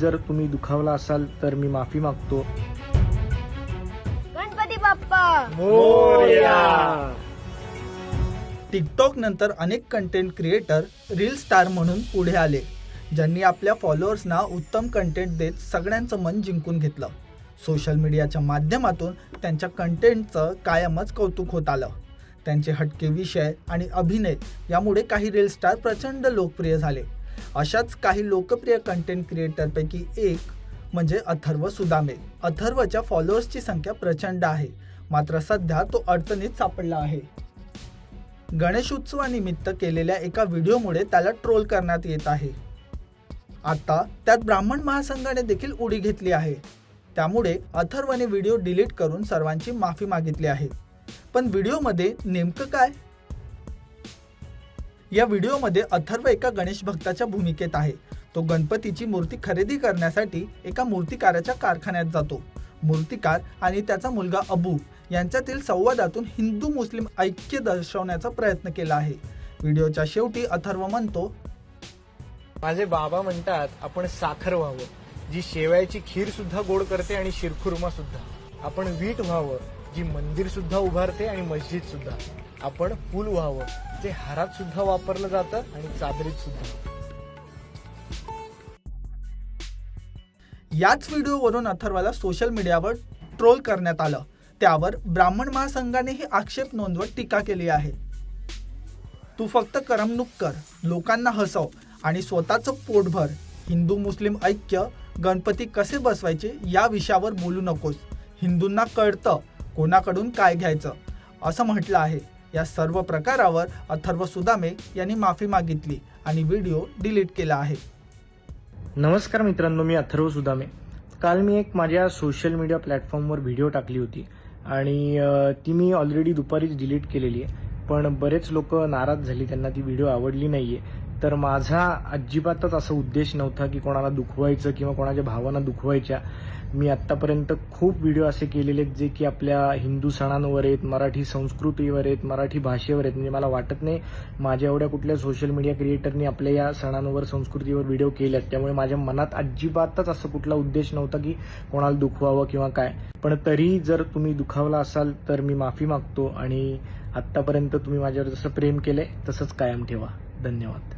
जर तुम्ही दुखावला असाल तर मी माफी मागतो. गणपती बाप्पा! टिकटॉक नंतर अनेक कंटेंट क्रिएटर रील स्टार म्हणून पुढे आले ज्यांनी आपल्या फॉलोअर्सना उत्तम कंटेंट देत सगळ्यांचं मन जिंकून घेतलं. सोशल मीडियाच्या माध्यमातून त्यांच्या कंटेंटचं कायमच कौतुक होत आलं. त्यांचे हटके विषय आणि अभिनय यामुळे काही रील स्टार प्रचंड लोकप्रिय झाले. अशाच काही लोकप्रिय कंटेंट क्रिएटरपैकी एक म्हणजे अथर्व सुदामे. अथर्वच्या फॉलोअर्सची संख्या प्रचंड आहे. मात्र सध्या तो अडचणीत सापडला आहे. गणेशोत्सवानिमित्त केलेल्या एका व्हिडिओमुळे त्याला ट्रोल करण्यात येत आहे. आता त्यात ब्राह्मण महासंघाने देखील उडी घेतली आहे. त्यामुळे अथर्वने व्हिडिओ डिलीट करून सर्वांची माफी मागितली आहे. पण व्हिडिओमध्ये नेमकं काय? या व्हिडिओमध्ये अथर्व एका गणेश भक्ताच्या भूमिकेत आहे. तो गणपतीची मूर्ती खरेदी करण्यासाठी एका मूर्तिकाराच्या कारखान्यात जातो. मूर्तिकार आणि त्याचा मुलगा अबू यांच्यातील संवादातून हिंदू मुस्लिम ऐक्य दर्शवण्याचा प्रयत्न केला आहे. व्हिडिओच्या शेवटी अथर्व म्हणतो माझे बाबा म्हणतात आपण साखर व्हावं जी शेवयाची खीर सुद्धा गोड करते आणि शिरखुर्मा सुद्धा. आपण वीट व्हावं जी मंदिर सुद्धा उभारते आणि मस्जिद सुद्धा. आपण पूल व्हावं. जे हारात सुद्धा वापरलं जातं आणि चादरीत सुद्धा. याच व्हिडिओवरून अथर्वाला सोशल मीडियावर ट्रोल करण्यात आलं. त्यावर ब्राह्मण महासंघानेही आक्षेप नोंदवत टीका केली आहे. तू फक्त करमणूक कर लोकांना हसव आणि स्वतःचं पोटभर हिंदू मुस्लिम ऐक्य गणपती कसे बसवायचे या विषयावर बोलू नकोस. हिंदूंना कळतं कोणाकडून काय घ्यायचं? असं म्हटलं आहे. या सर्व प्रकारावर अथर्व सुदामे यांनी माफी मागितली आणि व्हिडिओ डिलीट केला आहे. नमस्कार मित्रांनो मी अथर्व सुदामे. काल मी एक माझ्या सोशल मीडिया प्लॅटफॉर्मवर व्हिडिओ टाकली होती आणि ती मी ऑलरेडी दुपारीच डिलीट केलेली आहे. पण बरेच लोक नाराज झाली त्यांना ती व्हिडिओ आवडली नाही आहे तर माझा अजिबातच असा उद्देश नव्हता की कोणाला दुखवायचं किंवा कोणाच्या भावना दुखवायच्या. मी आत्तापर्यंत खूप व्हिडिओ असे केलेले आहेत जे की आपल्या हिंदू सणांवर आहेत मराठी संस्कृतीवर आहेत मराठी भाषेवर आहेत. म्हणजे मला वाटत नाही माझ्या एवढ्या कुठल्या सोशल मीडिया क्रिएटरनी आपल्या या सणांवर संस्कृतीवर व्हिडिओ केले आहेत त्यामुळे माझ्या मनात अजिबातच असं कुठला उद्देश नव्हता की कोणाला दुखवावं किंवा काय. पण तरी जर तुम्ही दुखावला असाल तर मी माफी मागतो आणि आत्तापर्यंत तुम्ही माझ्यावर जसं प्रेम केलंय तसंच कायम ठेवा. धन्यवाद.